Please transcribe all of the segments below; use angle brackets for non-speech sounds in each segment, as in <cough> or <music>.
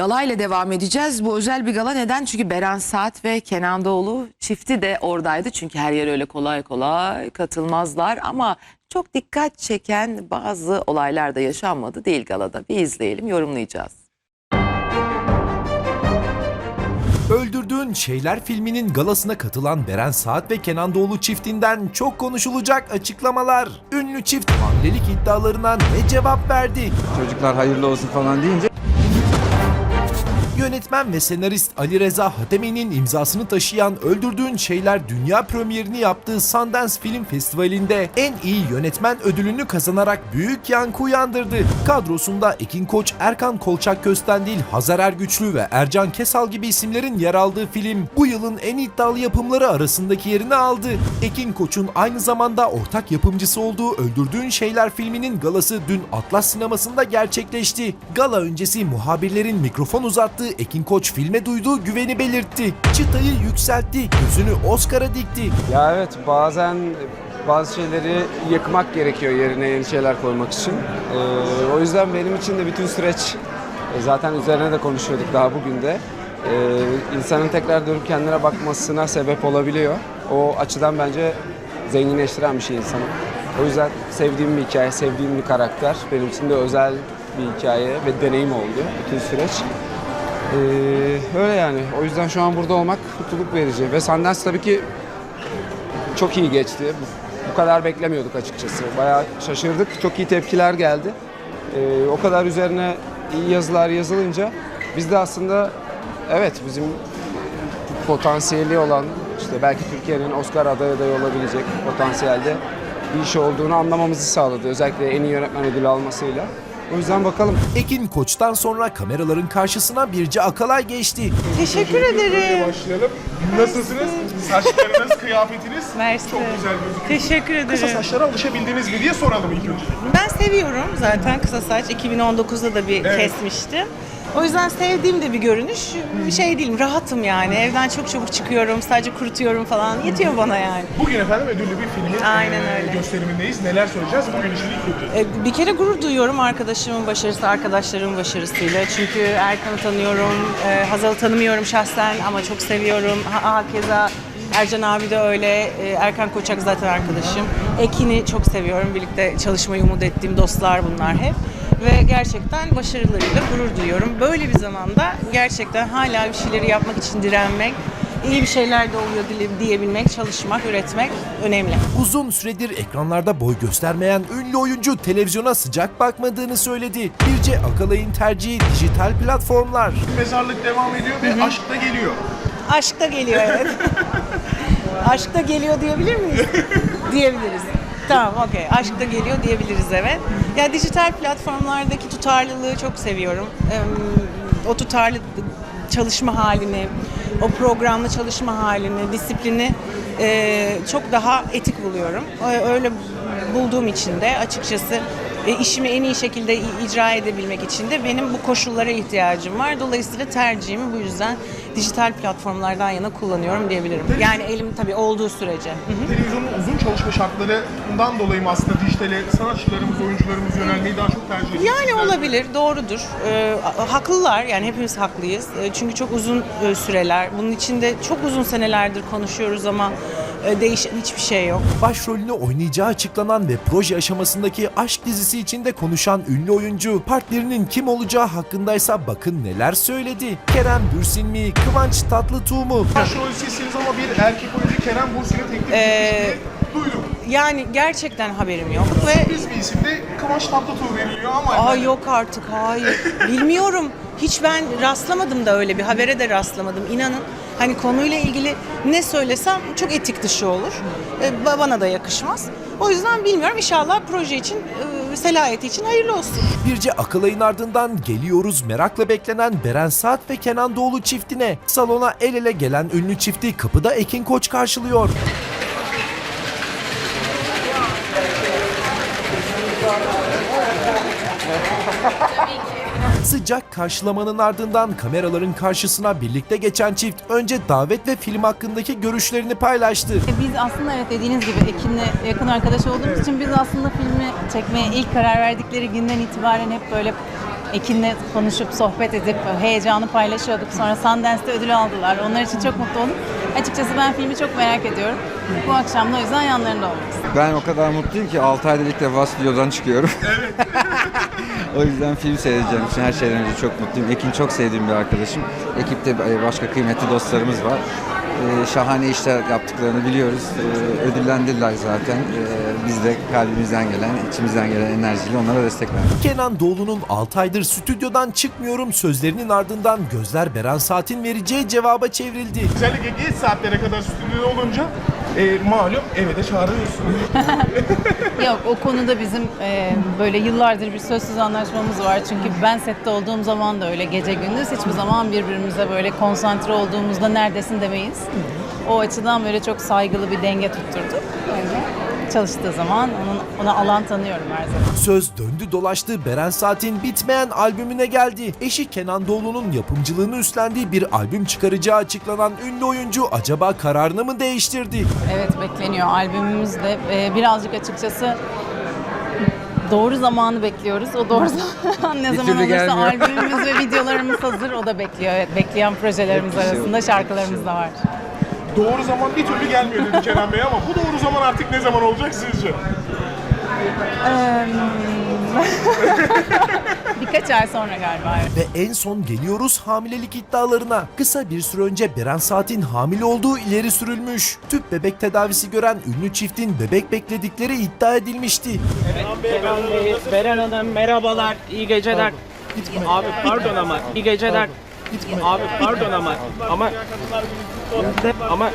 galayla devam edeceğiz. Bu özel bir gala neden? Çünkü Beren Saat ve Kenan Doğulu çifti de oradaydı. Çünkü her yer öyle kolay kolay katılmazlar ama çok dikkat çeken bazı olaylar da yaşanmadı değil galada. Bir izleyelim, yorumlayacağız. Öldürdüğün Şeyler filminin galasına katılan Beren Saat ve Kenan Doğulu çiftinden çok konuşulacak açıklamalar. Ünlü çift hamilelik iddialarına ne cevap verdi? Çocuklar hayırlı olsun falan deyince Yönetmen ve senarist Ali Reza Hatemi'nin imzasını taşıyan Öldürdüğün Şeyler dünya premierini yaptığı Sundance Film Festivali'nde en iyi yönetmen ödülünü kazanarak büyük yankı uyandırdı. Kadrosunda Ekin Koç, Erkan Kolçak Köstendil, Hazar Ergüçlü ve Ercan Kesal gibi isimlerin yer aldığı film bu yılın en iddialı yapımları arasındaki yerini aldı. Ekin Koç'un aynı zamanda ortak yapımcısı olduğu Öldürdüğün Şeyler filminin galası dün Atlas Sineması'nda gerçekleşti. Gala öncesi muhabirlerin mikrofon uzattığı Ekin Koç filme duyduğu güveni belirtti. Çıtayı yükseltti, gözünü Oscar'a dikti. ya evet bazen bazı şeyleri yıkmak gerekiyor yerine yeni şeyler koymak için. Ee, o yüzden benim için de bütün süreç e, zaten üzerine de konuşuyorduk daha bugün de. Ee, insanın tekrar dönüp kendine bakmasına sebep olabiliyor. O açıdan bence zenginleştiren bir şey insanı. O yüzden sevdiğim bir hikaye, sevdiğim bir karakter. Benim için de özel bir hikaye ve deneyim oldu bütün süreç. Ee, öyle yani. O yüzden şu an burada olmak mutluluk verici. Ve Sundance tabii ki çok iyi geçti. Bu, kadar beklemiyorduk açıkçası. Bayağı şaşırdık. Çok iyi tepkiler geldi. Ee, o kadar üzerine iyi yazılar yazılınca biz de aslında evet bizim potansiyeli olan işte belki Türkiye'nin Oscar adayı adayı olabilecek potansiyelde bir iş olduğunu anlamamızı sağladı. Özellikle en iyi yönetmen ödülü almasıyla. O yüzden bakalım. Ekin Koç'tan sonra kameraların karşısına Birce Akalay geçti. Teşekkür ederim. başlayalım. Nasılsınız? Saçlarınız, kıyafetiniz <laughs> Mersi. çok güzel gözüküyor. Teşekkür Kısa ederim. saçlara alışabildiniz mi diye soralım ilk önce. Ben seviyorum zaten kısa saç. 2019'da da bir Evet. kesmiştim. O yüzden sevdiğim de bir görünüş. Şey değilim, rahatım yani. Evden çok çabuk çıkıyorum, sadece kurutuyorum falan. Yetiyor bana yani. Bugün efendim ödüllü bir filmin Aynen eee, öyle. gösterimindeyiz. Neler söyleyeceğiz? Bugün için ilk ödül. E, Bir kere gurur duyuyorum arkadaşımın başarısı, arkadaşlarımın başarısıyla. Çünkü Erkan'ı tanıyorum, e, Hazal'ı tanımıyorum şahsen ama çok seviyorum. Ha, hakeza Ercan abi de öyle, e, Erkan Koçak zaten arkadaşım. Ekin'i çok seviyorum, birlikte çalışmayı umut ettiğim dostlar bunlar hep. Ve gerçekten başarılarıyla gurur duyuyorum. Böyle bir zamanda gerçekten hala bir şeyleri yapmak için direnmek, iyi bir şeyler de oluyor diyebilmek, çalışmak, üretmek önemli. Uzun süredir ekranlarda boy göstermeyen ünlü oyuncu televizyona sıcak bakmadığını söyledi. Birce Akalay'ın tercihi dijital platformlar. Mezarlık devam ediyor ve aşk da geliyor. Aşk da geliyor evet. <laughs> Aşk da geliyor diyebilir miyiz? Diyebiliriz. Tamam okey. Aşk da geliyor diyebiliriz evet. Ya dijital platformlardaki tutarlılığı çok seviyorum. O tutarlı çalışma halini, o programlı çalışma halini, disiplini e, çok daha etik buluyorum. Öyle bulduğum için de açıkçası e, işimi en iyi şekilde icra edebilmek için de benim bu koşullara ihtiyacım var. Dolayısıyla tercihimi bu yüzden dijital platformlardan yana kullanıyorum diyebilirim. Yani elim tabii olduğu sürece. Hı hı. Televizyonun uzun çalışma şartlarından dolayı mı aslında dijitale sanatçılarımız, oyuncularımız yönelmeyi daha çok tercih ediyor? Yani olabilir, doğrudur. Ee, haklılar, yani hepimiz haklıyız. Ee, çünkü çok uzun e, süreler, bunun içinde çok uzun senelerdir konuşuyoruz ama e, değişen hiçbir şey yok. Başrolünü oynayacağı açıklanan ve proje aşamasındaki aşk dizisi içinde konuşan ünlü oyuncu partnerinin kim olacağı hakkındaysa bakın neler söyledi. Kerem Bürsin mi, Kıvanç Tatlıtuğ mu? Başrol sizsiniz ama bir erkek oyuncu Kerem Bursin'e teklif Ee, duydum. Yani gerçekten haberim yok ve bir isim de Kıvanç Tatlıtuğ veriliyor ama Aa efendim, yok artık hayır. Bilmiyorum. Hiç ben rastlamadım da öyle bir habere de rastlamadım. İnanın hani konuyla ilgili ne söylesem çok etik dışı olur. Ba- bana da yakışmaz. O yüzden bilmiyorum. İnşallah proje için, e, selayeti için hayırlı olsun. Birce Akalay'ın ardından geliyoruz merakla beklenen Beren Saat ve Kenan Doğulu çiftine. Salona el ele gelen ünlü çifti kapıda Ekin Koç karşılıyor. Sıcak karşılamanın ardından kameraların karşısına birlikte geçen çift önce davet ve film hakkındaki görüşlerini paylaştı. Biz aslında evet dediğiniz gibi Ekin'le yakın arkadaş olduğumuz için biz aslında filmi çekmeye ilk karar verdikleri günden itibaren hep böyle Ekin'le konuşup sohbet edip heyecanı paylaşıyorduk. Sonra Sundance'de ödül aldılar. Onlar için çok mutlu oldum. Açıkçası ben filmi çok merak ediyorum. Bu akşam da o yüzden yanlarında olmak istedim. Ben o kadar mutluyum ki 6 ayda ilk defa stüdyodan çıkıyorum. <laughs> o yüzden film seyredeceğim için her şeyden önce çok mutluyum. Ekin çok sevdiğim bir arkadaşım. Ekipte e, başka kıymetli dostlarımız var. E, Şahane işler yaptıklarını biliyoruz. E, Ödüllendirdiler zaten. E, Biz de kalbimizden gelen, içimizden gelen enerjiyle onlara destek verdik. Kenan Doğulu'nun 6 aydır stüdyodan çıkmıyorum sözlerinin ardından gözler Beren Saat'in vereceği cevaba çevrildi. Özellikle geç saatlere kadar stüdyoda olunca e, malum eve de çağırıyorsun. <laughs> Yok o konuda bizim e, böyle yıllardır bir sözsüz anlaşmamız var. Çünkü ben sette olduğum zaman da öyle gece gündüz hiçbir zaman birbirimize böyle konsantre olduğumuzda neredesin demeyiz. O açıdan böyle çok saygılı bir denge tutturduk. Öyle. Çalıştığı zaman onun, ona alan tanıyorum her zaman. Söz döndü dolaştı Beren Saat'in bitmeyen albümüne geldi. Eşi Kenan Doğulu'nun yapımcılığını üstlendiği bir albüm çıkaracağı açıklanan ünlü oyuncu acaba kararını mı değiştirdi? Evet bekleniyor. Albümümüz de e, birazcık açıkçası doğru zamanı bekliyoruz. O doğru <laughs> zaman ne zaman olursa gelmiyor. albümümüz ve videolarımız hazır. O da bekliyor. Evet, bekleyen projelerimiz arasında şarkılarımız da var. Doğru zaman bir türlü gelmiyor dedi Kenan Bey ama bu doğru zaman artık ne zaman olacak sizce? <laughs> Birkaç ay sonra galiba. evet. Ve en son geliyoruz hamilelik iddialarına. Kısa bir süre önce Beren Saat'in hamile olduğu ileri sürülmüş. Tüp bebek tedavisi gören ünlü çiftin bebek bekledikleri iddia edilmişti. Kenan Bey, Beren Hanım merhabalar, iyi geceler. Abi pardon ama iyi geceler. Abi pardon ama ama ama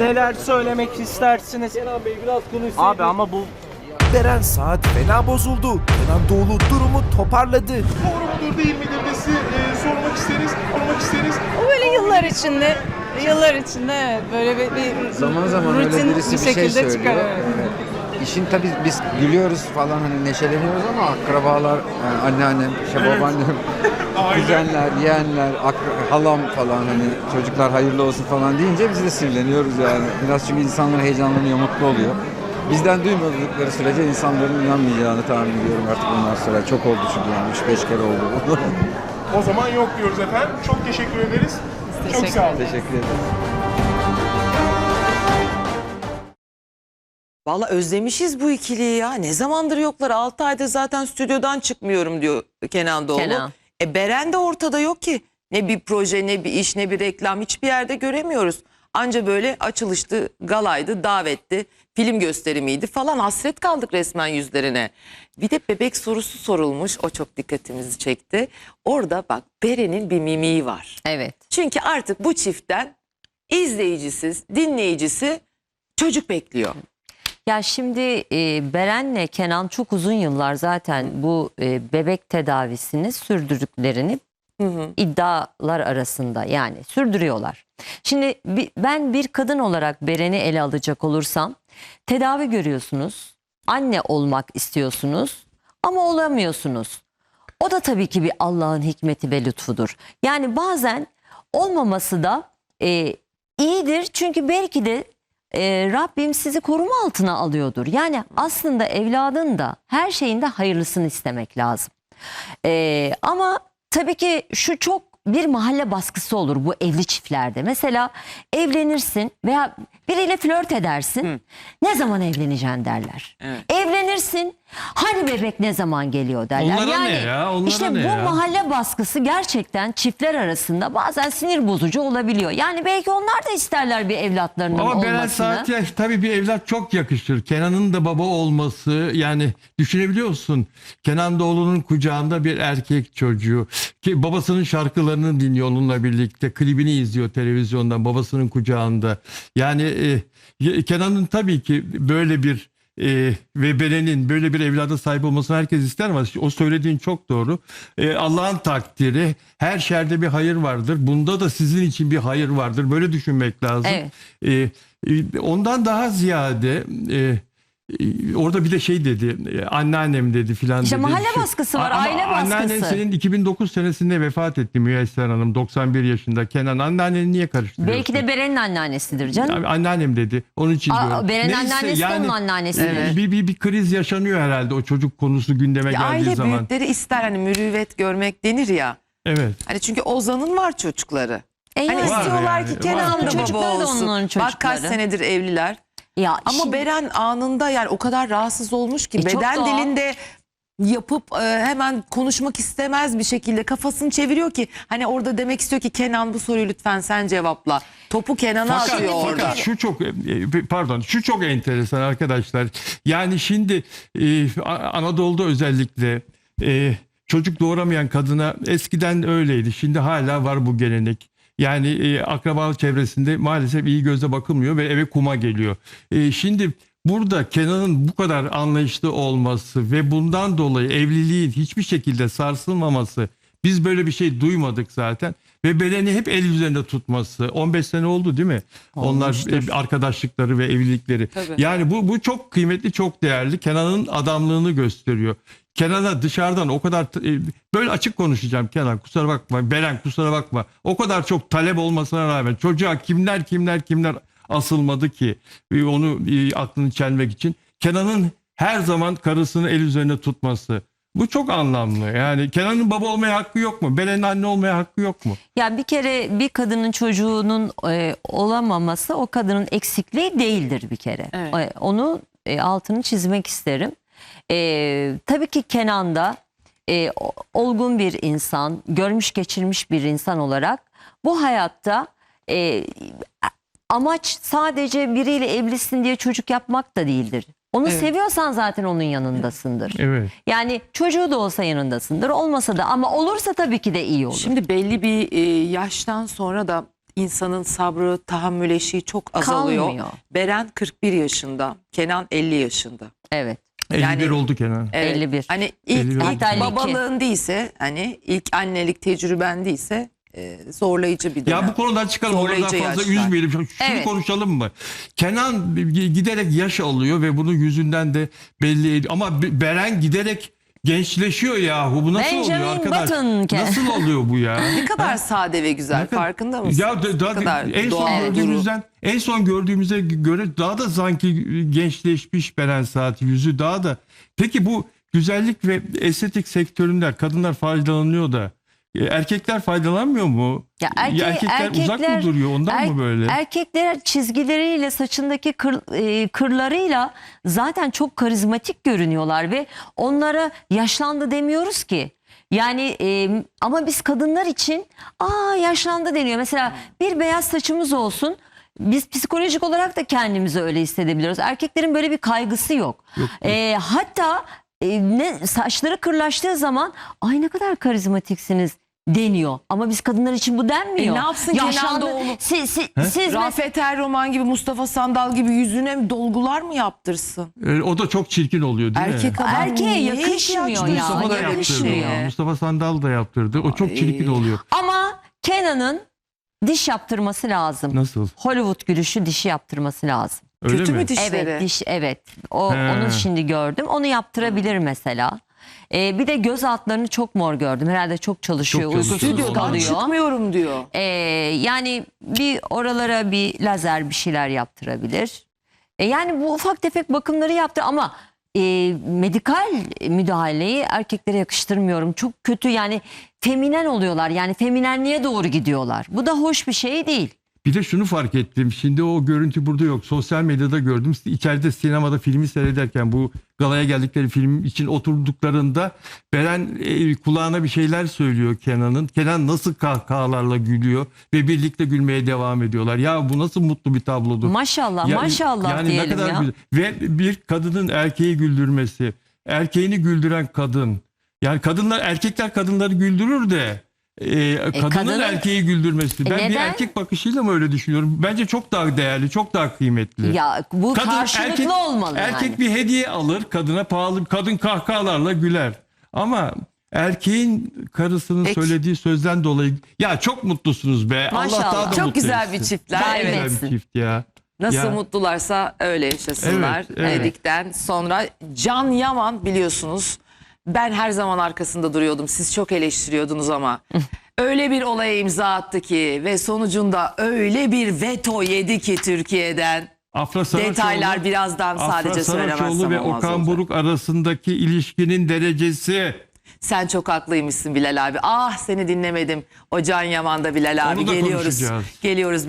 neler söylemek istersiniz? Kenan Bey biraz Abi ama bu Beren Saat fena bozuldu. Kenan Doğulu durumu toparladı. Doğru mudur değil midir de size e, sormak isteriz, sormak isteriz. O böyle yıllar içinde yıllar içinde evet böyle bir, bir Zaman zaman öyle rutin birisi bir bir şey şekilde söylüyor. çıkar. evet. İşin tabii biz gülüyoruz falan hani neşeleniyoruz ama akrabalar, yani anneannem, işte babaannem, <laughs> kuzenler, yeğenler, akra- halam falan hani çocuklar hayırlı olsun falan deyince biz de sinirleniyoruz yani. Biraz çünkü insanlar heyecanlanıyor, mutlu oluyor. Bizden duymadıkları sürece insanların inanmayacağını tahmin ediyorum artık bundan sonra. Çok oldu çünkü yani 3-5 kere oldu. O zaman yok diyoruz efendim. Çok teşekkür ederiz. Çok sağ olun. Teşekkür ederim. Valla özlemişiz bu ikiliyi ya. Ne zamandır yoklar. 6 aydır zaten stüdyodan çıkmıyorum diyor Kenan Doğulu. Kenan. E Beren de ortada yok ki. Ne bir proje, ne bir iş, ne bir reklam hiçbir yerde göremiyoruz. Anca böyle açılıştı, galaydı, davetti, film gösterimiydi falan hasret kaldık resmen yüzlerine. Bir de bebek sorusu sorulmuş. O çok dikkatimizi çekti. Orada bak Beren'in bir mimiği var. Evet. Çünkü artık bu çiftten izleyicisiz, dinleyicisi çocuk bekliyor. Ya şimdi e, Beren'le Kenan çok uzun yıllar zaten bu e, bebek tedavisini sürdürdüklerini iddialar arasında yani sürdürüyorlar. Şimdi bi- ben bir kadın olarak Beren'i ele alacak olursam tedavi görüyorsunuz, anne olmak istiyorsunuz ama olamıyorsunuz. O da tabii ki bir Allah'ın hikmeti ve lütfudur. Yani bazen olmaması da e, iyidir çünkü belki de e, Rabbim sizi koruma altına alıyordur. Yani aslında evladın da her şeyin de hayırlısını istemek lazım. E, ama tabii ki şu çok bir mahalle baskısı olur bu evli çiftlerde. Mesela evlenirsin veya biriyle flört edersin. Ne zaman evleneceksin derler. Evet. Evlenirsin. Hani bebek ne zaman geliyor derler. Onlara yani ne ya? Onlara işte ne bu ya? mahalle baskısı gerçekten çiftler arasında bazen sinir bozucu olabiliyor. Yani belki onlar da isterler bir evlatlarının Ama Beren olmasını. Saat'e tabii bir evlat çok yakışır. Kenan'ın da baba olması yani düşünebiliyor musun? Kenan Doğulu'nun kucağında bir erkek çocuğu. Ki babasının şarkılarını dinliyor onunla birlikte. Klibini izliyor televizyondan babasının kucağında. Yani e, Kenan'ın tabii ki böyle bir e, ve Beren'in böyle bir evlada sahip olmasını herkes ister ama o söylediğin çok doğru. E, Allah'ın takdiri her şerde bir hayır vardır. Bunda da sizin için bir hayır vardır. Böyle düşünmek lazım. Evet. E, e, ondan daha ziyade e, orada bir de şey dedi e, anneannem dedi filan İşte dedi. mahalle Şu- baskısı var, Ama aile Anneannen baskısı. senin 2009 senesinde vefat etti Müyesser Hanım 91 yaşında. Kenan anneanneni niye karıştırıyorsun? Belki de Beren'in anneannesidir canım. Abi anneannem dedi. Onun için Aa, diyorum. Beren'in Neyse, anneannesi de onun annesidir. e, Bir, bir, bir kriz yaşanıyor herhalde o çocuk konusu gündeme Ya geldiği aile zaman. büyükleri ister hani mürüvvet görmek denir ya. Evet. Hani çünkü Ozan'ın var çocukları. E Hani yani- istiyorlar yani, ki. Kenan da Çocukları baba da olsun. onların Bak kaç senedir evliler. Ya Ama şimdi- Beren anında yani o kadar rahatsız olmuş ki E, çok beden doğal. dilinde yapıp e, hemen konuşmak istemez bir şekilde kafasını çeviriyor ki hani orada demek istiyor ki Kenan bu soruyu lütfen sen cevapla. Topu Kenan'a Fakat, atıyor orada. fakat şu çok e, pardon şu çok enteresan arkadaşlar. Yani şimdi e, A- Anadolu'da özellikle e, çocuk doğuramayan kadına eskiden öyleydi. Şimdi hala var bu gelenek. Yani e, akraba çevresinde maalesef iyi gözle bakılmıyor ve eve kuma geliyor. E, şimdi burada Kenan'ın bu kadar anlayışlı olması ve bundan dolayı evliliğin hiçbir şekilde sarsılmaması biz böyle bir şey duymadık zaten. Ve Beren'i hep el üzerinde tutması. 15 sene oldu değil mi? Onlar e, arkadaşlıkları ve evlilikleri. Tabii. Yani bu bu çok kıymetli, çok değerli. Kenan'ın adamlığını gösteriyor. Kenan'a dışarıdan o kadar e, böyle açık konuşacağım Kenan kusura bakma Beren kusura bakma o kadar çok talep olmasına rağmen çocuğa kimler kimler kimler asılmadı ki e, onu e, aklını çelmek için Kenan'ın her zaman karısını el üzerine tutması bu çok anlamlı yani Kenan'ın baba olmaya hakkı yok mu Beren'in anne olmaya hakkı yok mu Ya bir kere bir kadının çocuğunun e, olamaması o kadının eksikliği değildir bir kere. Evet. E, onu e, altını çizmek isterim. E, tabii ki Kenan da e, olgun bir insan, görmüş geçirmiş bir insan olarak bu hayatta e, amaç sadece biriyle evlisin diye çocuk yapmak da değildir. Onu Evet. seviyorsan zaten onun yanındasındır. evet Yani çocuğu da olsa yanındasındır, olmasa da ama olursa tabii ki de iyi olur. Şimdi belli bir e, yaştan sonra da insanın sabrı, tahammül eşiği çok azalıyor. Kalmıyor. Beren 41 yaşında, Kenan 50 yaşında. Evet. 51 Yani- oldu Kenan Evet. 51. Hani ilk, 51. ilk Hatta 52. babalığın değilse, hani ilk annelik tecrüben değilse e, zorlayıcı bir dönem. Ya bu konudan çıkalım. Oradan Zorlayıcı fazla yaşlar. üzmeyelim. Şunu Evet. konuşalım mı? Kenan giderek yaş alıyor ve bunu yüzünden de belli ediyor. Ama Be- Beren giderek gençleşiyor yahu. Bu nasıl Benjamin oluyor arkadaş? Button Nasıl oluyor bu ya? <laughs> Ne kadar sade ve güzel Ne kadar- farkında mısın? Ya da, da- kadar en son doğal, gördüğümüzden en son gördüğümüze göre daha da sanki gençleşmiş Beren Saat yüzü daha da. Peki bu güzellik ve estetik sektöründe kadınlar faydalanıyor da erkekler faydalanmıyor mu? Ya erke- erkekler, uzak mı erkekler- duruyor ondan Er- mı böyle? Erkekler çizgileriyle saçındaki kır- e, kırlarıyla zaten çok karizmatik görünüyorlar ve onlara yaşlandı demiyoruz ki. Yani e, ama biz kadınlar için aa yaşlandı deniyor. Mesela bir beyaz saçımız olsun. Biz psikolojik olarak da kendimizi öyle hissedebiliyoruz. Erkeklerin böyle bir kaygısı yok. E, hatta e, ne saçları kırlaştığı zaman ay ne kadar karizmatiksiniz deniyor. Ama biz kadınlar için bu denmiyor. E, ne yapsın Kenan. Doğulu? Siz, siz, siz mes- Rafet Erroman gibi, Mustafa Sandal gibi yüzüne dolgular mı yaptırsın? E, o da çok çirkin oluyor değil mi? Erkek adam Erkeğe yakışmıyor ya. Mustafa da yaptırdı. Mustafa Sandal da yaptırdı. O çok Ay. çirkin oluyor. Ama Kenan'ın diş yaptırması lazım. Nasıl? Hollywood gülüşü dişi yaptırması lazım. Öyle Kötü mi? mü dişleri? Evet, diş evet. O He. onu şimdi gördüm. Onu yaptırabilir mesela. Ee, bir de göz altlarını çok mor gördüm. Herhalde çok çalışıyor, Çok uykusuz çalışıyor. Stüdyodan kalıyor. çıkmıyorum diyor. Ee, yani bir oralara bir lazer bir şeyler yaptırabilir. E, yani bu ufak tefek bakımları yaptı ama e, medikal müdahaleyi erkeklere yakıştırmıyorum. Çok kötü yani feminen oluyorlar. Yani feminenliğe doğru gidiyorlar. Bu da hoş bir şey değil. Bir de şunu fark ettim. Şimdi o görüntü burada yok. Sosyal medyada gördüm. İçeride sinemada filmi seyrederken bu galaya geldikleri film için oturduklarında Beren e, kulağına bir şeyler söylüyor Kenan'ın. Kenan nasıl kahkahalarla gülüyor ve birlikte gülmeye devam ediyorlar. Ya bu nasıl mutlu bir tablodur. Maşallah Ya- maşallah yani diyelim ne kadar ya. güzel. Ve bir kadının erkeği güldürmesi, erkeğini güldüren kadın. Yani kadınlar erkekler kadınları güldürür de e, kadının kadının- erkeği güldürmesi. E, Ben bir neden? erkek bakışıyla mı öyle düşünüyorum? Bence çok daha değerli, çok daha kıymetli. Ya bu Kadın, karşılıklı erkek, olmalı Erkek yani. bir hediye alır, kadına pahalı, kadın kahkahalarla güler. Ama erkeğin karısının Peki. söylediği sözden dolayı ya çok mutlusunuz be. Maşallah. Allah daha da Çok güzel etsin. bir çiftler. Çok Daim güzel bir çift ya. Nasıl Ya. mutlularsa öyle yaşasınlar Evet, evet. dedikten sonra Can Yaman biliyorsunuz ben her zaman arkasında duruyordum. Siz çok eleştiriyordunuz ama <laughs> öyle bir olaya imza attı ki ve sonucunda öyle bir veto yedi ki Türkiye'den. Afra Saraçoğlu, Detaylar birazdan sadece Afra Saraçoğlu söylemezsem ve olmaz Okan olacak. Buruk arasındaki ilişkinin derecesi. Sen çok haklıymışsın Bilal abi. Ah seni dinlemedim. O Can Yaman'da Bilal abi. Onu da Geliyoruz. konuşacağız. Geliyoruz.